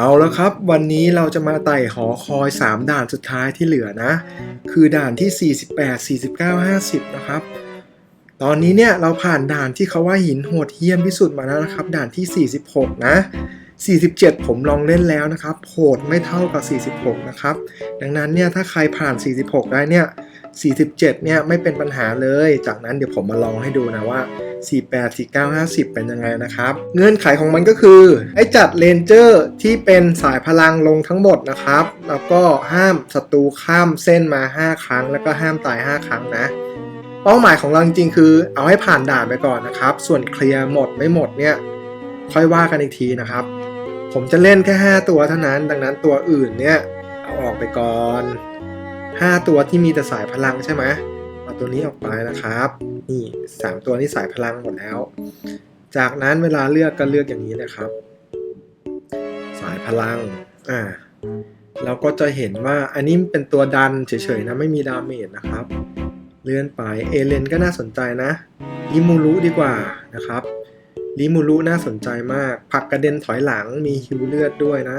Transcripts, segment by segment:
เอาแล้วครับ วันนี้เราจะมาไต่หอคอย 3 ด่านสุดท้ายที่เหลือนะ คือด่านที่ 48 49 50 นะครับ ตอนนี้เนี่ยเราผ่านด่านที่เขาว่าหินโหดเหี้ยมที่สุดมาแล้วนะครับ ด่านที่ 46 นะ 47 ผมลองเล่นแล้วนะครับ โหดไม่เท่ากับ 46 นะครับ ดังนั้นเนี่ยถ้าใครผ่าน 46 ได้เนี่ย 47 เนี่ยไม่เป็นปัญหาเลย จากนั้นเดี๋ยวผมมาลองให้ดูนะว่า 48 49 50 เป็นยังไงนะครับ เงื่อนไขของมันก็คือให้จัดเลนเจอร์ที่เป็นสายพลังลงทั้งหมดนะครับ แล้วก็ห้ามศัตรูข้ามเส้นมา 5 ครั้ง แล้วก็ห้ามตาย 5 ครั้งนะเป้าหมายของเราจริงๆคือเอาให้ผ่านด่านไปก่อนนะครับ ส่วนเคลียร์หมดไม่หมดเนี่ยค่อยว่ากันอีกทีนะครับ ผมจะเล่นแค่ 5 ตัวเท่านั้น ดังนั้นตัวอื่นเนี่ยเอาออกไปก่อน 5 ตัวที่มีแต่สายพลังใช่ไหมเอาตัวนี้ออกไปนะครับ นี่ 3 ตัวนี้สายพลังหมดแล้ว จากนั้นเวลาเลือกก็เลือกอย่างนี้นะครับ สายพลัง อ่า เราก็จะเห็นว่าอันนี้เป็นตัวดันเฉยๆนะไม่มีดาเมจนะครับ เลื่อนไป เอเลนก็น่าสนใจนะลิมูรุดีกว่านะครับลิมูรุน่าสนใจมาก ผักกระเด็นถอยหลังมีฮิวเลือดด้วยนะ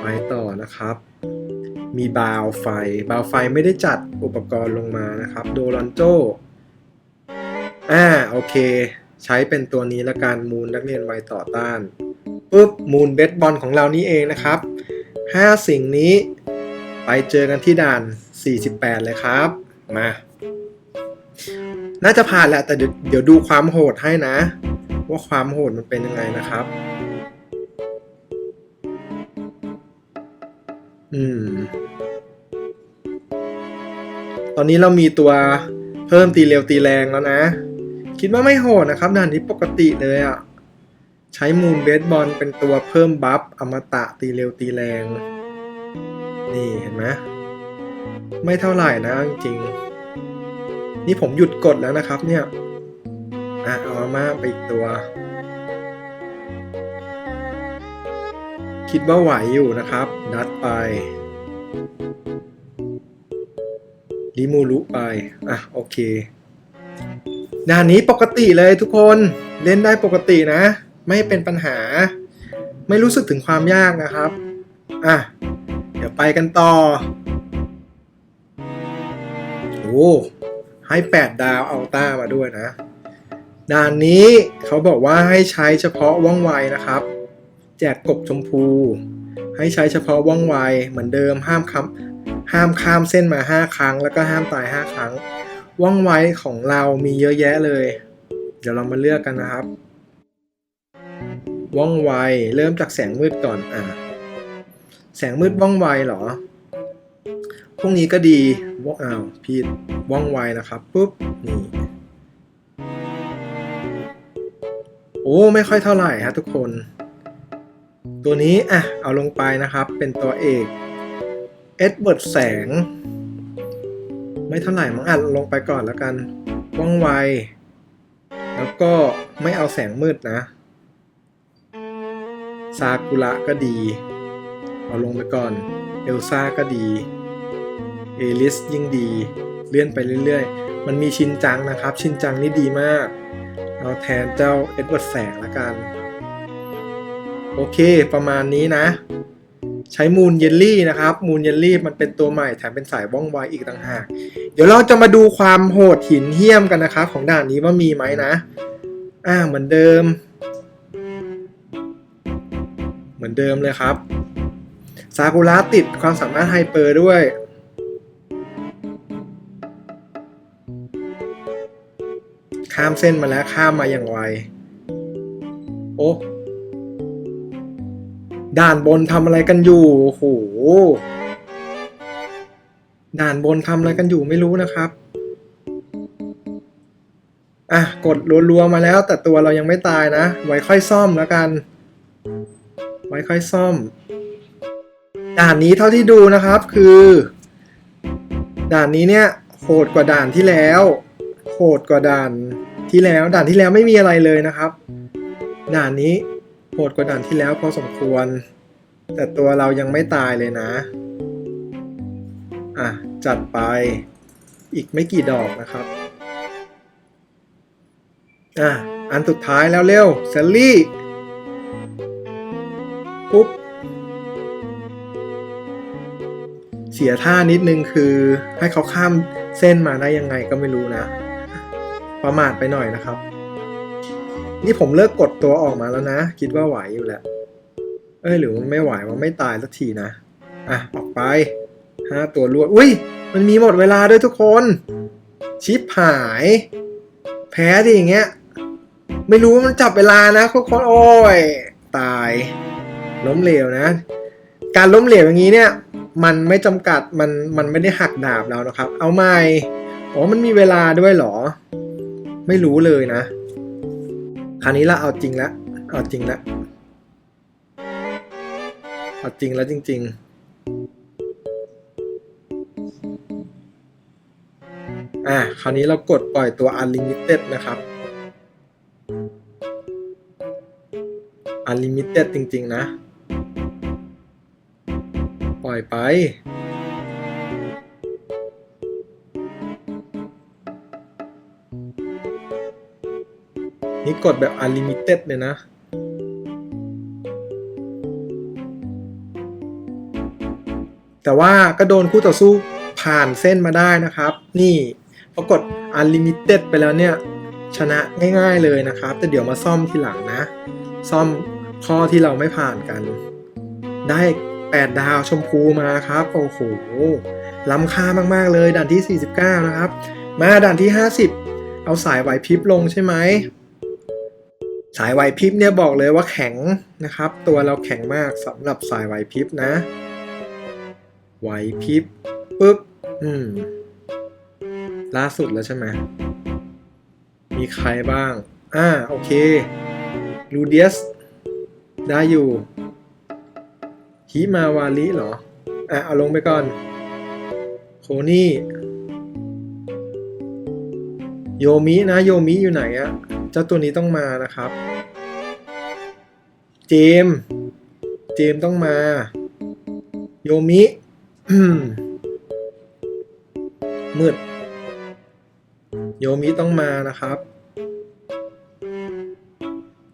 ไปต่อนะครับ มีบาวไฟ บาวไฟไม่ได้จัดอุปกรณ์ลงมานะครับ โดรอนโจอ่าโอเค ใช้เป็นตัวนี้ละกันมูลนักเรียนไวต่อต้านปุ๊บมูลเบสบอลของเรานี่เองนะครับ 5 สิ่งนี้ไปเจอกันที่ด่าน 48 เลยครับ มา น่าจะผ่านแหละแต่เดี๋ยวดูความโหดให้นะ ว่าความโหดมันเป็นยังไงนะครับ อืม ตอนนี้เรามีตัวเพิ่มตีเร็วตีแรงแล้วนะ คิดว่าไม่โหดนะครับด่านนี้ปกติเลยอะ่ะ ใช้มูลเบสบอลเป็นตัวเพิ่มบัฟอมตะตีเร็วตีแรง นี่เห็นไหมไม่เท่าไหร่นะจริง นี่ผมหยุดกดแล้วนะครับเนี่ย อะเอาอามาไปอีกตัว คิดว่าไหวอยู่นะครับ นัดไปลิมูรุไป อะ โอเคด่านนี้ปกติเลยทุกคนเล่นได้ปกตินะ ไม่เป็นปัญหา ไม่รู้สึกถึงความยากนะครับ อะ เดี๋ยวไปกันต่อ โอ้ให้ 8 ดาวเอาต้ามาด้วยนะ ด่านนี้เขาบอกว่าให้ใช้เฉพาะว่องไวนะครับ แจกกบชมพู ให้ใช้เฉพาะว่องไวเหมือนเดิมห้ามคำห้ามข้ามเส้นมา 5 ครั้ง แล้วก็ห้ามตาย 5 ครั้ง ว่องไวของเรามีเยอะแยะเลย เดี๋ยวเรามาเลือกกันนะครับ ว่องไวเริ่มจากแสงมืดก่อนอะแสงมืดว่องไวเหรอ พวกนี้ก็ดีว่องอ้าวพี่ว่องไวนะครับปุ๊บนี่โอ้ ไม่ค่อยเท่าไหร่ฮะทุกคน ตัวนี้อะเอาลงไปนะครับเป็นตัวเอกเอ็ดเวิร์ดแสง ไม่เท่าไหร่มั้งอะลงไปก่อนแล้วกันว่องไว แล้วก็ไม่เอาแสงมืดนะซากุระก็ดี เอาลงไปก่อน เอลซ่าก็ดี เอลิสยิ่งดี เลื่อนไปเรื่อยๆ มันมีชินจังนะครับ ชินจังนี่ดีมาก เอาแทนเจ้าเอ็ดเวิร์ดแสงละกัน โอเค ประมาณนี้นะ ใช้มูลเยลลี่นะครับ มูลเยลลี่มันเป็นตัวใหม่แถมเป็นสายว่องไวอีกต่างหาก เดี๋ยวเราจะมาดูความโหดหินเหี้ยมกันนะครับของด่านนี้ว่ามีไหมนะ อ่าเหมือนเดิม เหมือนเดิมเลยครับซากุระติดความสามารถไฮเปอร์ด้วยข้ามเส้นมาแล้วข้ามมาอย่างไว โอ้ ด่านบนทำอะไรกันอยู่โอ้โหด่านบนทำอะไรกันอยู่ไม่รู้นะครับอะกดรัวๆมาแล้ว แต่ตัวเรายังไม่ตายนะ ไว้ค่อยซ่อมแล้วกัน ไว้ค่อยซ่อม ด่านนี้เท่าที่ดูนะครับคือ ด่านนี้เนี่ยโหดกว่าด่านที่แล้วโหดกว่าด่านที่แล้ว ด่านที่แล้วไม่มีอะไรเลยนะครับ ด่านนี้ โหดกว่าด่านที่แล้วพอสมควร แต่ตัวเรายังไม่ตายเลยนะ อะ จัดไป อีกไม่กี่ดอกนะครับ อะ อันสุดท้ายแล้วเร็วเซลลี่ ปุ๊บ เสียท่านิดนึงคือให้เขาข้ามเส้นมาได้ยังไงก็ไม่รู้นะ ประมาทไปหน่อยนะครับ นี่ผมเลิกกด ตัวออกมาแล้วนะ คิดว่าไหวอยู่แหละ เอ้ยหรือมันไม่ไหวว่าไม่ตายสักทีนะ อะ ออกไปห้าตัวรวดอุ้ย มันมีหมดเวลาด้วยทุกคน ชิปหาย แพ้ดิอย่างเงี้ย ไม่รู้ว่ามันจับเวลานะทุกคนโอ้ย ตาย ล้มเหลวนะ การล้มเหลวอย่างนี้เนี่ย มันไม่จำกัดมันมันไม่ได้หักดาบแล้วนะครับ เอาใหม่อ๋อมันมีเวลาด้วยหรอ ไม่รู้เลยนะ คราวนี้ละเอาจริงละเอาจริงละเอาจริงแล้วจริง ๆอะคราวนี้เรากดปล่อยตัว unlimited นะครับ unlimited จริง ๆ นะ ปล่อยไป นี่กดแบบ unlimited เลยนะ แต่ว่าก็โดนคู่ต่อสู้ผ่านเส้นมาได้นะครับ นี่พอกด unlimited ไปแล้วเนี่ย ชนะง่ายๆเลยนะครับ แต่เดี๋ยวมาซ่อมทีหลังนะ ซ่อมข้อที่เราไม่ผ่านกัน ได้ 8 ดาวชมพูมาครับ โอ้โห ล้ำค่ามากๆเลยด่านที่ 49 นะครับ มาด่านที่ 50 เอาสายไหวพริบลงใช่ไหม สายไหวพริบเนี่ยบอกเลยว่าแข็งนะครับ ตัวเราแข็งมากสำหรับสายไหวพริบนะ ไหวพริบปุ๊บอืมล่าสุดแล้วใช่ไหมมีใครบ้าง อ่า โอเคลูเดียสได้อยู่ฮิมาวาลิเหรอ อะ เอาลงไปก่อน โคนี่ โยมินะ โยมิอยู่ไหนอะ เจ้าตัวนี้ต้องมานะครับ เจมส์เจมส์ต้องมา โยมิมมืด โยมิต้องมานะครับ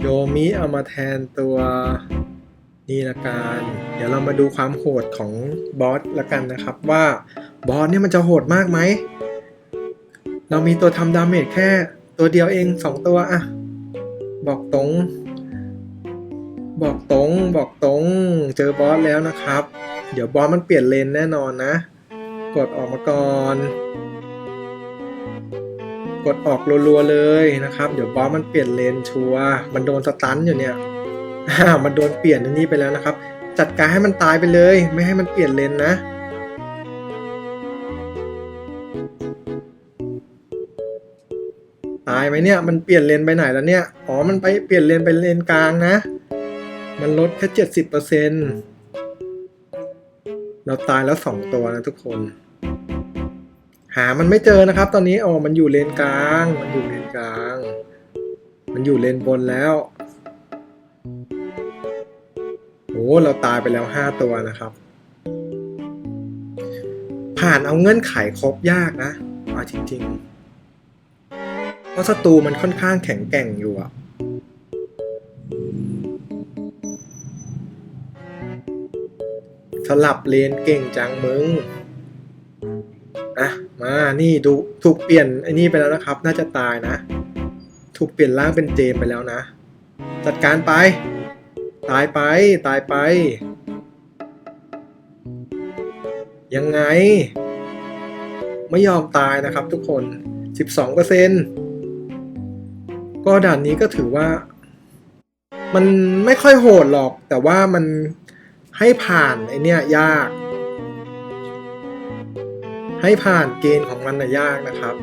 โยมิเอามาแทนตัวนี่ละกัน เดี๋ยวเรามาดูความโหดของบอสละกันนะครับ ว่าบอสเนี่ยมันจะโหดมากไหม เรามีตัวทำดาเมจแค่ ตัวเดียวเองสองตัวอะบอกตรง บอกตรง บอกตรง เจอบอสแล้วนะครับ เดี๋ยวบอสมันเปลี่ยนเลนแน่นอนนะ กดออกมาก่อน กดออกรัวๆเลยนะครับ เดี๋ยวบอสมันเปลี่ยนเลนชัวร์มันโดนสตันอยู่เนี่ยอ่ามันโดนเปลี่ยนนนี้ไปแล้วนะครับ จัดการให้มันตายไปเลย ไม่ให้มันเปลี่ยนเลนนะ ตายไหมเนี่ยมันเปลี่ยนเลนไปไหนแล้วเนี่ยอ๋อมันไปเปลี่ยนเลนไปเลนกลางนะ มันลดแค่เจ็ดสิบเปอร์เซ็นเราตายแล้วสองตัวนะทุกคน หามันไม่เจอนะครับ ตอนนี้อ๋อมันอยู่เลนกลาง มันอยู่เลนกลาง มันอยู่เลนบนแล้วโอ้เราตายไปแล้วห้าตัวนะครับ ผ่านเอาเงื่อนไขครบยากนะเอาจริง ๆ เพราะศัตรูมันค่อนข้างแข็งแกร่งอยู่อะสลับเลนเก่งจังมึง อะ มา นี่ดูถูกเปลี่ยนไอ้นี่ไปแล้วนะครับ น่าจะตายนะ ถูกเปลี่ยนร่างเป็นเจมไปแล้วนะ จัดการไป ตายไป ตายไป ยังไง ไม่ยอมตายนะครับทุกคน 12% ก็ด่านนี้ก็ถือว่า มันไม่ค่อยโหดหรอก แต่ว่ามันให้ผ่านไอเนี้ยยาก ให้ผ่านเกณฑ์ของมันนะยากนะครับ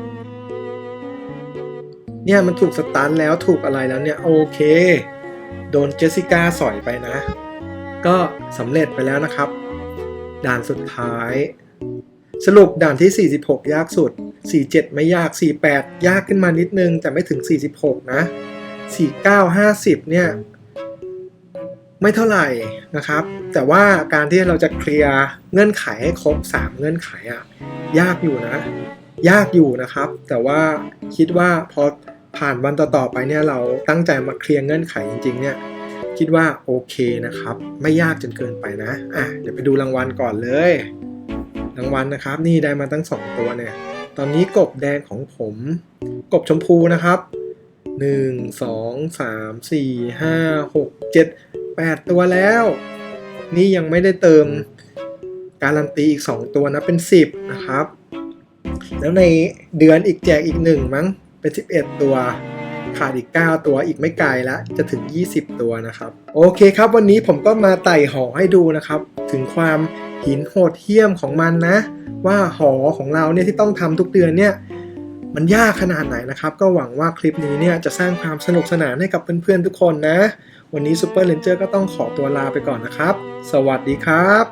เนี่ยมันถูกสตันแล้วถูกอะไรแล้วเนี่ย โอเค โดนเจสสิก้าสอยไปนะ ก็สำเร็จไปแล้วนะครับ ด่านสุดท้าย สรุปด่านที่ 46 ยากสุด 47 ไม่ยาก 48 ยากขึ้นมานิดนึง แต่ไม่ถึง 46 นะ 49 50 เนี่ย ไม่เท่าไหร่นะครับ แต่ว่าการที่เราจะเคลียร์เงื่อนไขให้ครบ 3 เงื่อนไขอะยากอยู่นะ ยากอยู่นะครับ แต่ว่าคิดว่าพอผ่านวันต่อๆไปเนี่ยเราตั้งใจมาเคลียร์เงื่อนไขจริงๆเนี่ยคิดว่าโอเคนะครับ ไม่ยากจนเกินไปนะอะเดี๋ยวไปดูรางวัลก่อนเลย รางวัลนะครับ นี่ได้มาตั้ง 2 ตัวเนี่ย ตอนนี้กบแดงของผม กบชมพูนะครับ 1 2 3 4 5 6 7 8 ตัวแล้ว นี่ยังไม่ได้เติมการันตีอีก 2 ตัวนะเป็น 10 นะครับ แล้วในเดือนอีกแจกอีก 1 มั้งเป็น 11 ตัวขาดอีก 9 ตัวอีกไม่ไกลละจะถึง 20 ตัวนะครับ โอเคครับ วันนี้ผมก็มาไต่หอให้ดูนะครับ ถึงความ หินโหดเหี้ยมของมันนะ ว่าหอของเราเนี่ยที่ต้องทำทุกเดือนเนี่ยมันยากขนาดไหนนะครับ ก็หวังว่าคลิปนี้เนี่ยจะสร้างความสนุกสนานให้กับเพื่อนๆทุกคนนะ วันนี้ซูเปอร์เลนเจอร์ก็ต้องขอตัวลาไปก่อนนะครับ สวัสดีครับ